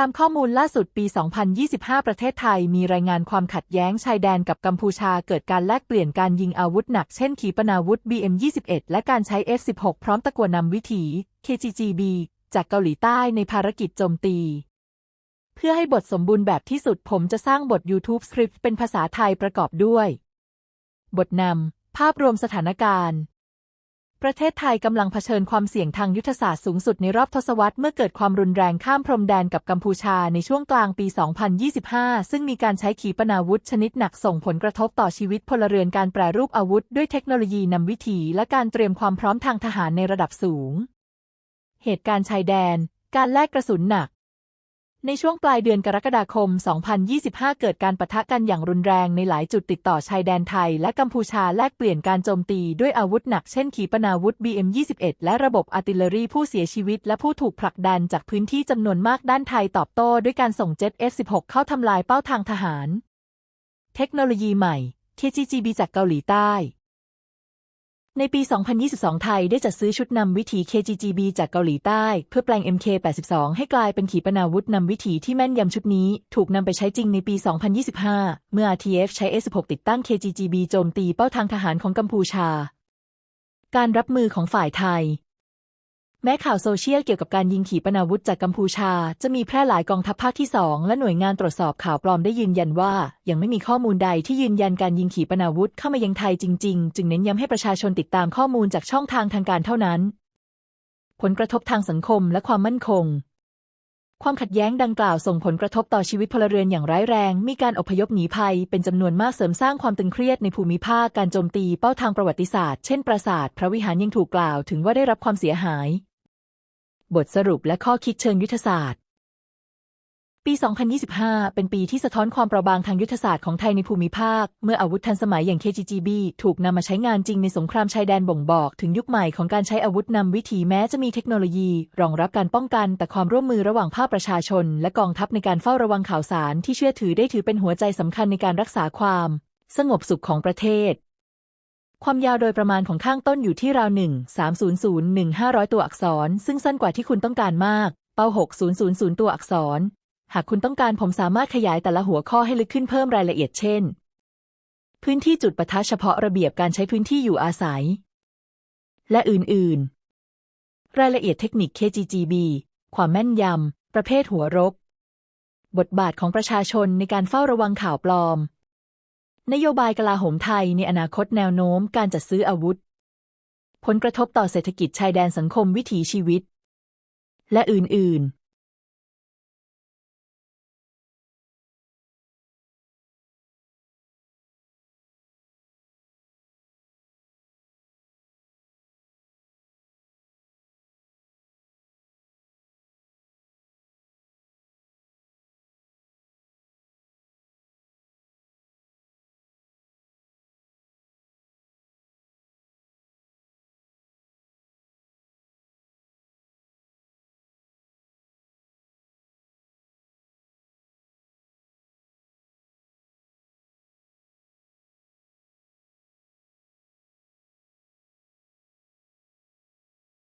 ตามข้อมูลล่าสุดปี 2025 ประเทศไทยมีรายงานความขัดแย้งชายแดนกับกัมพูชาเกิดการแลกเปลี่ยนการยิงอาวุธหนักเช่นขีปนาวุธ BM21 และการใช้ F16 พร้อมตะกัวนำวิถี KGGB จากเกาหลีใต้ในภารกิจโจมตี เพื่อให้บทสมบูรณ์แบบที่สุดผมจะสร้างบท YouTube สคริปต์เป็นภาษาไทยประกอบด้วย บทนำภาพรวมสถานการณ์ ประเทศไทยกำลังเผชิญความเสี่ยงทางยุทธศาสตร์สูงสุดในรอบทศวรรษเมื่อเกิดความรุนแรงข้ามพรมแดนกับกัมพูชาในช่วงกลางปี 2025 ซึ่งมีการใช้ขีปนาวุธชนิดหนักส่งผลกระทบต่อชีวิตพลเรือนการแปรรูปอาวุธด้วยเทคโนโลยีนำวิถีและการเตรียมความพร้อมทางทหารในระดับสูง เหตุการณ์ชายแดน การแลกกระสุนหนัก ในช่วงปลายเดือนกรกฎาคม 2025 เกิดการปะทะกันอย่างรุนแรงในหลายจุดติดต่อชายแดนไทย และกัมพูชาแลกเปลี่ยนการโจมตีด้วยอาวุธหนักเช่นขีปนาวุธ BM21 และระบบอาร์ติเลอรี่ผู้เสียชีวิต และผู้ถูกผลักดันจากพื้นที่จำนวนมากด้านไทยตอบโต้ด้วยการส่งเจ็ต F16 เข้าทำลายเป้าทางทหาร เทคโนโลยีใหม่ KGGB จากเกาหลีใต้ ในปี 2022 ไทยได้จัดซื้อชุดนำวิถี KGGB จากเกาหลีใต้ เพื่อแปลง MK82 ให้กลายเป็นขีปนาวุธนำวิถีที่แม่นยำชุดนี้ ถูกนำไปใช้จริงในปี 2025 เมื่อ RTF ใช้ S16 ติดตั้ง KGGB โจมตีเป้าทางทหารของกัมพูชา การรับมือของฝ่ายไทย แม้ข่าวโซเชียลเกี่ยวกับการยิงขีปนาวุธจากกัมพูชา จะมีแพร่หลายกองทัพภาคที่ 2 และหน่วยงานตรวจสอบข่าวปลอมได้ยืนยันว่า ยังไม่มีข้อมูลใดที่ยืนยันการยิงขีปนาวุธเข้ามายังไทยจริง ๆ จึงเน้นย้ำให้ประชาชนติดตามข้อมูลจากช่องทางทางการเท่านั้น ผลกระทบทางสังคมและความมั่นคง ความขัดแย้งดังกล่าวส่งผลกระทบต่อชีวิตพลเรือนอย่างร้ายแรง มีการอพยพหนีภัย เป็นจำนวนมากเสริมสร้างความตึงเครียดในภูมิภาคการโจมตีเป้าทางประวัติศาสตร์ เช่นปราสาท พระวิหารยังถูกกล่าวถึงว่าได้รับความเสียหาย บทสรุปและข้อคิดเชิงยุทธศาสตร์ ปี 2025 เป็นปีที่สะท้อนความเปราะบางทางยุทธศาสตร์ของไทยในภูมิภาค เมื่ออาวุธทันสมัยอย่าง KGGB ถูกนำมาใช้งานจริงในสงครามชายแดนบ่งบอก ถึงยุคใหม่ของการใช้อาวุธนำวิถีแม้จะมีเทคโนโลยี รองรับการป้องกัน แต่ความร่วมมือระหว่างภาคประชาชน และกองทัพในการเฝ้าระวังข่าวสารที่เชื่อถือได้ถือเป็นหัวใจสำคัญในการรักษาความ สงบสุขของประเทศ ความยาวโดยประมาณของข้างต้นอยู่ที่ราว1 3 0 0 1 500 ตัวอักษร ซึ่งสั้นกว่าที่คุณต้องการมาก เป้า 6000 ตัวอักษร หากคุณต้องการผมสามารถขยายแต่ละหัวข้อให้ลึกขึ้นเพิ่มรายละเอียดเช่น พื้นที่จุดปะทะเฉพาะระเบียบการใช้พื้นที่อยู่อาศัย และอื่น ๆ รายละเอียดเทคนิค KGGB ความแม่นยำ ประเภทหัวรบ บทบาทของประชาชนในการเฝ้าระวังข่าวปลอม นโยบายกลาโหมไทยในอนาคตแนวโน้มการจัดซื้ออาวุธ ผลกระทบต่อเศรษฐกิจชายแดนสังคมวิถีชีวิต และอื่น ๆ